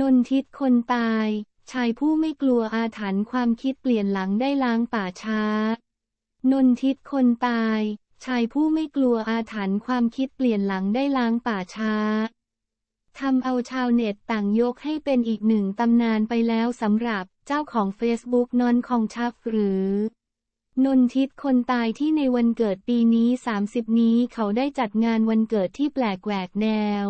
นนทิตคนตาย ชายผู้ไม่กลัวอาถรรพ์ความคิดเปลี่ยนหลังได้ล้างป่าช้า นนทิตคนตาย ชายผู้ไม่กลัวอาถรรพ์ความคิดเปลี่ยนหลังได้ล้างป่าช้าทำเอาชาวเน็ตต่างยกให้เป็นอีกหนึ่งตำนานไปแล้วสำหรับเจ้าของเฟซบุ๊กนอนของชัฟหรือ นนทิตคนตายที่ในวันเกิดปีนี้ 30 นี้เขาได้จัดงานวันเกิดที่แปลกแหวกแนว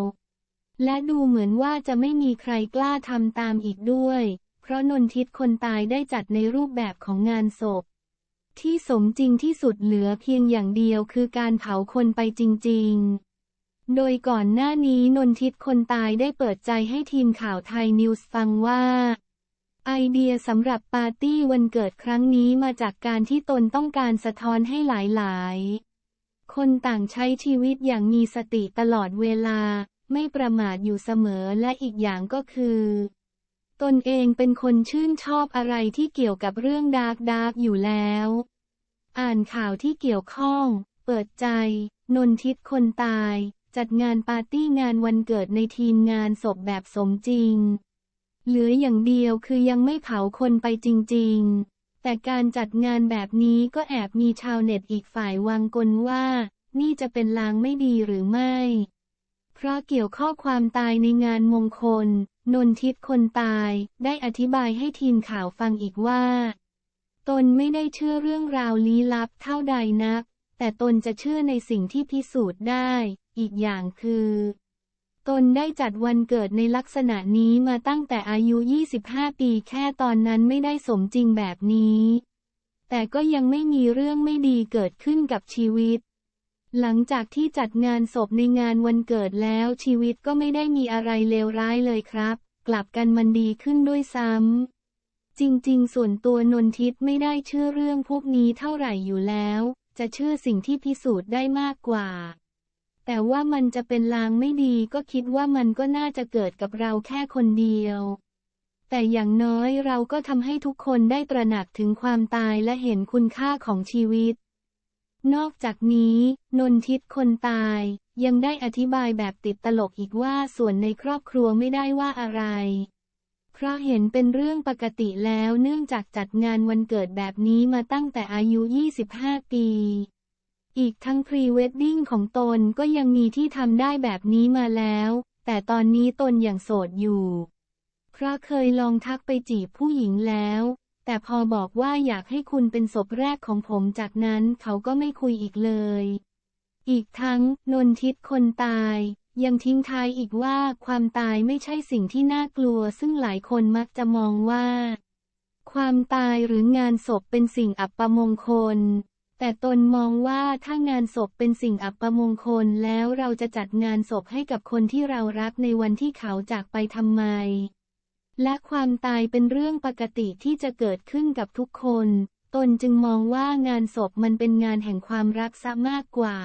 และดูเหมือนว่าจะไม่มีใครกล้าทำตามอีกด้วย เพราะนนทิตคนตายได้จัดในรูปแบบของงานศพ ที่สมจริงที่สุดเหลือเพียงอย่างเดียวคือการเผาคนไปจริง ๆโดยก่อนหน้านี้นนทิตคนตายได้เปิดใจให้ทีมข่าวไทยนิวส์ฟังว่า ไอเดียสำหรับปาร์ตี้วันเกิดครั้งนี้มาจากการที่ตนต้องการสะท้อนให้หลายๆ คนต่างใช้ชีวิตอย่างมีสติตลอดเวลา ไม่ประมาทอยู่เสมอและอีกอย่างก็คือ ตนเองเป็นคนชื่นชอบอะไรที่เกี่ยวกับเรื่องดาร์กดาร์กอยู่แล้ว อ่านข่าวที่เกี่ยวข้อง เปิดใจ นนทิตคนตาย จัดงานปาร์ตี้งานวันเกิดในทีมงานศพแบบสมจริง เหลืออย่างเดียวคือยังไม่เผาคนไปจริง ๆแต่การจัดงานแบบนี้ก็แอบมีชาวเน็ตอีกฝ่ายวางกลว่า นี่จะเป็นลางไม่ดีหรือไม่ เพราะเกี่ยวข้อความตายในงานมงคล นนทิตคนตายได้อธิบายให้ทีมข่าวฟังอีกว่า ตนไม่ได้เชื่อเรื่องราวลี้ลับเท่าใดนัก แต่ตนจะเชื่อในสิ่งที่พิสูจน์ได้ อีกอย่างคือ ตนได้จัดวันเกิดในลักษณะนี้มาตั้งแต่อายุ 25 ปีแค่ตอนนั้นไม่ได้สมจริงแบบนี้ แต่ก็ยังไม่มีเรื่องไม่ดีเกิดขึ้นกับชีวิต หลังจากที่จัดงานศพในงานวันเกิดแล้วชีวิตก็ไม่ได้มีอะไรเลวร้ายเลยครับ กลับกันมันดีขึ้นด้วยซ้ำ จริงๆ ส่วนตัวนนทิตไม่ได้เชื่อเรื่องพวกนี้เท่าไหร่อยู่แล้ว จะเชื่อสิ่งที่พิสูจน์ได้มากกว่า แต่ว่ามันจะเป็นลางไม่ดีก็คิดว่ามันก็น่าจะเกิดกับเราแค่คนเดียว แต่อย่างน้อยเราก็ทำให้ทุกคนได้ตระหนักถึงความตายและเห็นคุณค่าของชีวิต นอกจากนี้ นนทิตคนตาย ยังได้อธิบายแบบติดตลกอีกว่าส่วนในครอบครัวไม่ได้ว่าอะไร เพราะเห็นเป็นเรื่องปกติแล้วเนื่องจากจัดงานวันเกิดแบบนี้มาตั้งแต่อายุ 25 ปี อีกทั้งพรีเวดดิ้งของตนก็ยังมีที่ทำได้แบบนี้มาแล้ว แต่ตอนนี้ตนอยังโสดอยู่ เพราะเคยลองทักไปจีบผู้หญิงแล้ว แต่พอบอกว่าอยากให้คุณเป็นศพแรกของผมจากนั้นเขาก็ไม่คุยอีกเลย อีกทั้งนนทิตคนตาย ยังทิ้งท้ายอีกว่าความตายไม่ใช่สิ่งที่น่ากลัว ซึ่งหลายคนมักจะมองว่า ความตายหรืองานศพเป็นสิ่งอัปมงคล แต่ตนมองว่าถ้างานศพเป็นสิ่งอัปมงคลแล้วเราจะจัดงานศพให้กับคนที่เรารักในวันที่เขาจากไปทำไม และความตายเป็นเรื่องปกติที่จะเกิดขึ้นกับทุกคน ตนจึงมองว่างานศพมันเป็นงานแห่งความรักซะมากกว่า